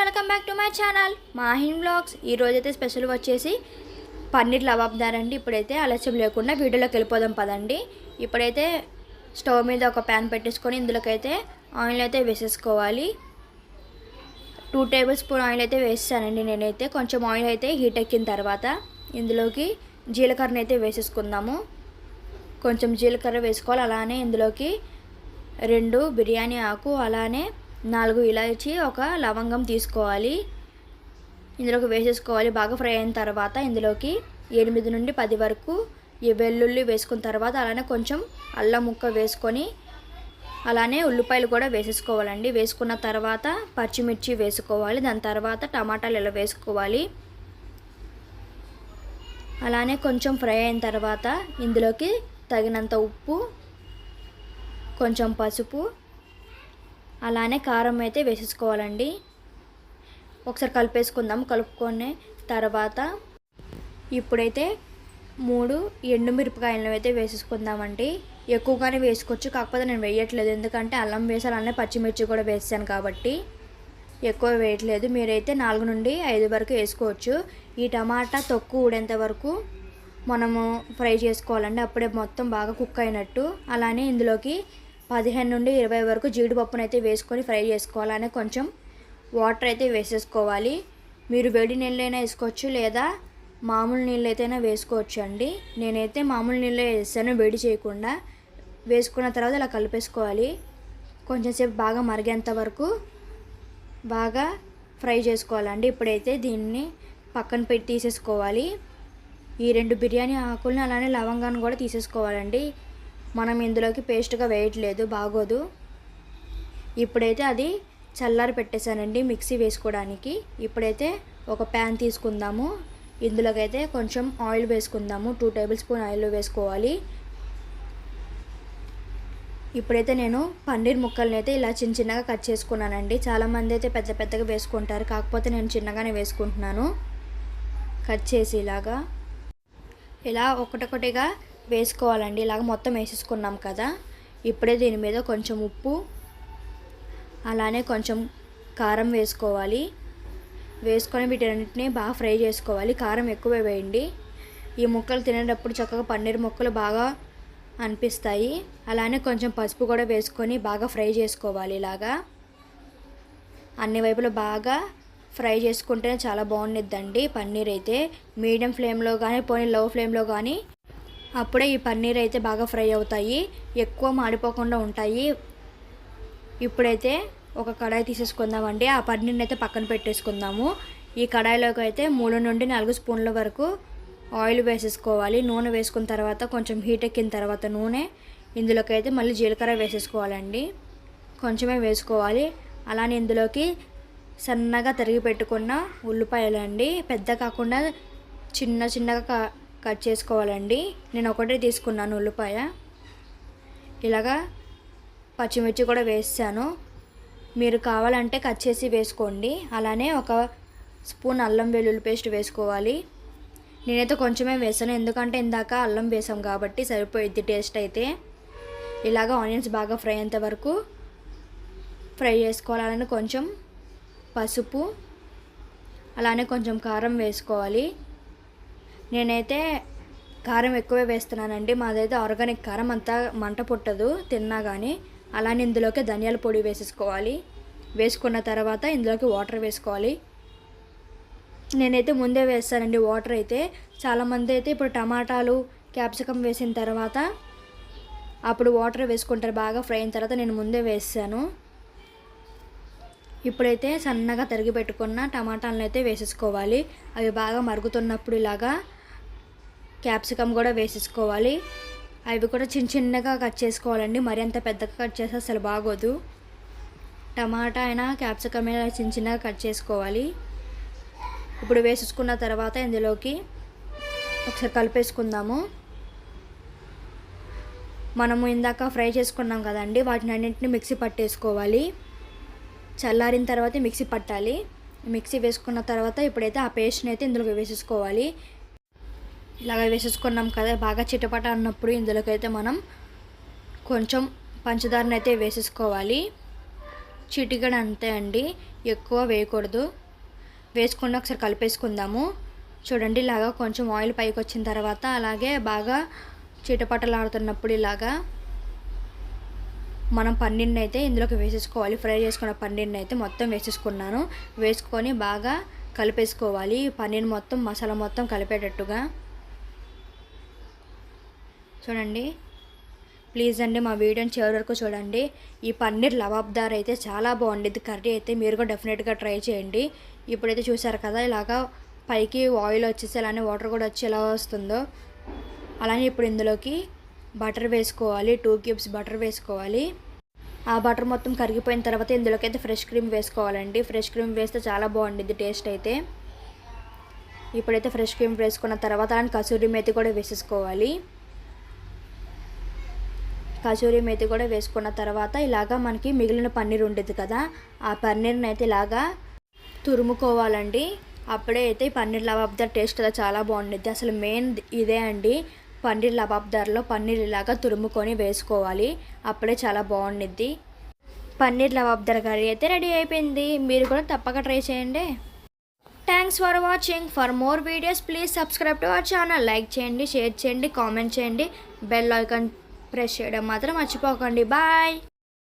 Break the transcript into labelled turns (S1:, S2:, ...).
S1: Welcome back to my channel. Mahin vlogs ఈరోజు అయితే special వచ్చేసి పన్నీర్ లవాబ్దార్ అండి. ఇప్పుడైతే ఆలస్యం లేకుండా వీడియోలోకి వెళ్ళిపోదాం పదండి. ఇప్పుడైతే స్టవ్ మీద ఒక ప్యాన్ పెట్టేసుకొని ఇందులోకైతే ఆయిల్ అయితే వేసేసుకోవాలి. టూ టేబుల్ స్పూన్ ఆయిల్ అయితే వేస్తానండి నేనైతే. కొంచెం ఆయిల్ అయితే హీట్ ఎక్కిన తర్వాత ఇందులోకి జీలకర్రని అయితే వేసేసుకుందాము. కొంచెం జీలకర్ర వేసుకోవాలి. అలానే ఇందులోకి రెండు బిర్యానీ ఆకు అలానే నాలుగు ఇలాచి ఒక లవంగం తీసుకోవాలి. ఇందులోకి వేసేసుకోవాలి. బాగా ఫ్రై అయిన తర్వాత ఇందులోకి ఎనిమిది నుండి పది వరకు ఈ వెల్లుల్లి వేసుకున్న తర్వాత అలానే కొంచెం అల్లం ముక్క వేసుకొని అలానే ఉల్లిపాయలు కూడా వేసేసుకోవాలండి. వేసుకున్న తర్వాత పచ్చిమిర్చి వేసుకోవాలి. దాని తర్వాత టమాటాలు ఇలా వేసుకోవాలి. అలానే కొంచెం ఫ్రై అయిన తర్వాత ఇందులోకి తగినంత ఉప్పు కొంచెం పసుపు అలానే కారం అయితే వేసేసుకోవాలండి. ఒకసారి కలిపేసుకుందాం కలుపుకొని తర్వాత ఇప్పుడైతే మూడు ఎండుమిరపకాయలను అయితే వేసేసుకుందామండి. ఎక్కువగానే వేసుకోవచ్చు కాకపోతే నేను వేయట్లేదు. ఎందుకంటే అల్లం వేసాలనే అలానే పచ్చిమిర్చి కూడా వేసాను కాబట్టి ఎక్కువ వేయట్లేదు. మీరైతే నాలుగు నుండి ఐదు వరకు వేసుకోవచ్చు. ఈ టమాటా తొక్కు ఊడేంత వరకు మనము ఫ్రై చేసుకోవాలండి. అప్పుడే మొత్తం బాగా కుక్ అయినట్టు. అలానే ఇందులోకి పదిహేను నుండి ఇరవై వరకు జీడిపప్పును అయితే వేసుకొని ఫ్రై చేసుకోవాలని కొంచెం వాటర్ అయితే వేసేసుకోవాలి. మీరు వేడి నీళ్ళైనా వేసుకోవచ్చు లేదా మామూలు నీళ్ళు అయితేనే వేసుకోవచ్చు అండి నేనైతే మామూలు నీళ్ళే వేస్తాను వేడి చేయకుండా. వేసుకున్న తర్వాత ఇలా కలిపేసుకోవాలి. కొంచెంసేపు బాగా మరిగేంత వరకు బాగా ఫ్రై చేసుకోవాలండి. ఇప్పుడైతే దీన్ని పక్కన పెట్టి తీసేసుకోవాలి. ఈ రెండు బిర్యానీ ఆకులను అలానే లవంగాన్ని కూడా తీసేసుకోవాలండి. మనం ఇందులోకి పేస్ట్గా వేయట్లేదు బాగోదు. ఇప్పుడైతే అది చల్లారి పెట్టేశానండి మిక్సీ వేసుకోవడానికి. ఇప్పుడైతే ఒక ప్యాన్ తీసుకుందాము. ఇందులోకైతే కొంచెం ఆయిల్ వేసుకుందాము. టూ టేబుల్ స్పూన్ ఆయిల్ వేసుకోవాలి. ఇప్పుడైతే నేను పన్నీర్ ముక్కల్ని అయితే ఇలా చిన్న చిన్నగా కట్ చేసుకున్నానండి. చాలామంది అయితే పెద్ద పెద్దగా వేసుకుంటారు. కాకపోతే నేను చిన్నగానే వేసుకుంటున్నాను. కట్ చేసి ఇలాగా. ఇలా ఒకటొకటిగా వేసుకోవాలండి. ఇలాగ మొత్తం వేసేసుకున్నాం కదా. ఇప్పుడే దీని మీద కొంచెం ఉప్పు అలానే కొంచెం కారం వేసుకోవాలి. వేసుకొని వీటన్నిటిని బాగా ఫ్రై చేసుకోవాలి. కారం ఎక్కువ వేయండి. ఈ ముక్కలు తినేటప్పుడు చక్కగా పన్నీర్ ముక్కలు బాగా అనిపిస్తాయి. అలానే కొంచెం పసుపు కూడా వేసుకొని బాగా ఫ్రై చేసుకోవాలి ఇలాగా. అన్ని వైపులు బాగా ఫ్రై చేసుకుంటేనే చాలా బాగుండిద్దండి పన్నీర్ అయితే. మీడియం ఫ్లేమ్లో కానీ పోనీ లో ఫ్లేమ్లో కానీ అప్పుడే ఈ పన్నీర్ అయితే బాగా ఫ్రై అవుతాయి. ఎక్కువ మాడిపోకుండా ఉంటాయి. ఇప్పుడైతే ఒక కడాయి తీసేసుకుందామండి. ఆ పన్నీర్ని అయితే పక్కన పెట్టేసుకుందాము. ఈ కడాయిలోకి అయితే మూడు నుండి నాలుగు స్పూన్ల వరకు ఆయిల్ వేసేసుకోవాలి. నూనె వేసుకున్న తర్వాత కొంచెం హీట్ ఎక్కిన తర్వాత నూనె. ఇందులోకి అయితే మళ్ళీ జీలకర్ర వేసేసుకోవాలండి. కొంచెమే వేసుకోవాలి. అలానే ఇందులోకి సన్నగా తరిగి పెట్టుకున్న ఉల్లిపాయలు అండి పెద్ద కాకుండా చిన్న చిన్నగా కట్ చేసుకోవాలండి. నేను ఒకటే తీసుకున్నాను ఉల్లిపాయ. ఇలాగా పచ్చిమిర్చి కూడా వేసాను. మీరు కావాలంటే కట్ చేసి వేసుకోండి. అలానే ఒక స్పూన్ అల్లం వెల్లుల్లి పేస్ట్ వేసుకోవాలి. నేనైతే కొంచెమే వేసాను. ఎందుకంటే ఇందాక అల్లం వేసాం కాబట్టి సరిపోయిద్ది టేస్ట్ అయితే. ఇలాగ ఆనియన్స్ బాగా ఫ్రై అయ్యేంత వరకు ఫ్రై చేసుకోవాలని కొంచెం పసుపు అలానే కొంచెం కారం వేసుకోవాలి. నేనైతే కారం ఎక్కువే వేస్తున్నానండి. మాదైతే ఆర్గానిక్ కారం అంతా మంట పుట్టదు తిన్నా కానీ అలానే ఇందులోకి ధనియాల పొడి వేసేసుకోవాలి. వేసుకున్న తర్వాత ఇందులోకి వాటర్ వేసుకోవాలి. నేనైతే ముందే వేస్తానండి వాటర్ అయితే. చాలామంది అయితే ఇప్పుడు టమాటాలు క్యాప్సికమ్ వేసిన తర్వాత అప్పుడు వాటర్ వేసుకుంటారు బాగా ఫ్రై అయిన తర్వాత నేను ముందే వేసాను ఇప్పుడైతే సన్నగా తరిగి పెట్టుకున్న టమాటాలను అయితే వేసేసుకోవాలి. అవి బాగా మరుగుతున్నప్పుడు ఇలాగా క్యాప్సికమ్ కూడా వేసేసుకోవాలి. అవి కూడా చిన్న చిన్నగా కట్ చేసుకోవాలండి. మరి అంత పెద్దగా కట్ చేస్తే అసలు బాగోదు. టమాటా అయినా క్యాప్సికమ్ అయినా చిన్న చిన్నగా కట్ చేసుకోవాలి. ఇప్పుడు వేసేసుకున్న తర్వాత ఇందులోకి ఒకసారి కలిపేసుకుందాము. మనము ఇందాక ఫ్రై చేసుకున్నాం కదండి. వాటిని అన్నింటిని మిక్సీ పట్టేసుకోవాలి. చల్లారిన తర్వాత మిక్సీ పట్టాలి. మిక్సీ వేసుకున్న తర్వాత ఇప్పుడైతే ఆ పేస్ట్ని అయితే ఇందులోకి వేసేసుకోవాలి. ఇలాగ వేసేసుకున్నాం కదా బాగా చిటపట అన్నప్పుడు ఇందులోకైతే మనం కొంచెం పంచదారని అయితే వేసేసుకోవాలి. చిటికడ అంతే అండి ఎక్కువ వేయకూడదు. వేసుకున్న ఒకసారి కలిపేసుకుందాము. చూడండి ఇలాగా కొంచెం ఆయిల్ పైకి వచ్చిన తర్వాత అలాగే బాగా చిటపటలాడుతున్నప్పుడు ఇలాగా మనం పన్నీర్ని అయితే ఇందులోకి వేసేసుకోవాలి. ఫ్రై చేసుకున్న పన్నీర్ని అయితే మొత్తం వేసేసుకున్నాను. వేసుకొని బాగా కలిపేసుకోవాలి. ఈ పన్నీర్ మొత్తం మసాలా మొత్తం కలిపేటట్టుగా. చూడండి. ప్లీజ్ అండి మా వీడియోని చివరి వరకు చూడండి. ఈ పన్నీర్ లవాబ్దార్ అయితే చాలా బాగుండేది. కర్రీ అయితే మీరు కూడా డెఫినెట్గా ట్రై చేయండి. ఇప్పుడైతే చూసారు కదా ఇలాగా పైకి ఆయిల్ వచ్చేసి అలానే వాటర్ కూడా వచ్చి ఎలా వస్తుందో. అలానే ఇప్పుడు ఇందులోకి బటర్ వేసుకోవాలి. టూ క్యూబ్స్ బటర్ వేసుకోవాలి. ఆ బటర్ మొత్తం కరిగిపోయిన తర్వాత ఇందులోకి అయితే ఫ్రెష్ క్రీమ్ వేసుకోవాలండి. ఫ్రెష్ క్రీమ్ వేస్తే చాలా బాగుండిద్ది టేస్ట్ అయితే. ఇప్పుడైతే ఫ్రెష్ క్రీమ్ వేసుకున్న తర్వాత అలానే కసూరి మేతి కూడా వేసేసుకోవాలి. కసూరి మేతి కూడా వేసుకున్న తర్వాత ఇలాగా మనకి మిగిలిన పన్నీర్ ఉండేది కదా ఆ పన్నీర్ని అయితే ఇలాగా తురుముకోవాలండి. అప్పుడే అయితే పన్నీర్ లబాబ్దార్ టేస్ట్ కదా చాలా బాగుండిద్ది. అసలు మెయిన్ ఇదే అండి పన్నీర్ లబాబ్దార్లో పన్నీర్ ఇలాగా తురుముకొని వేసుకోవాలి. అప్పుడే చాలా బాగుండిద్ది. పన్నీర్ లబాబ్దార్ కర్రీ అయితే రెడీ అయిపోయింది. మీరు కూడా తప్పక ట్రై చేయండి. Thanks for watching for more videos please subscribe to our channel like చేయండి షేర్ చేయండి కామెంట్ చేయండి. బెల్ ఐకాన్ ప్రెస్ చేయడం మాత్రం మర్చిపోకండి. బాయ్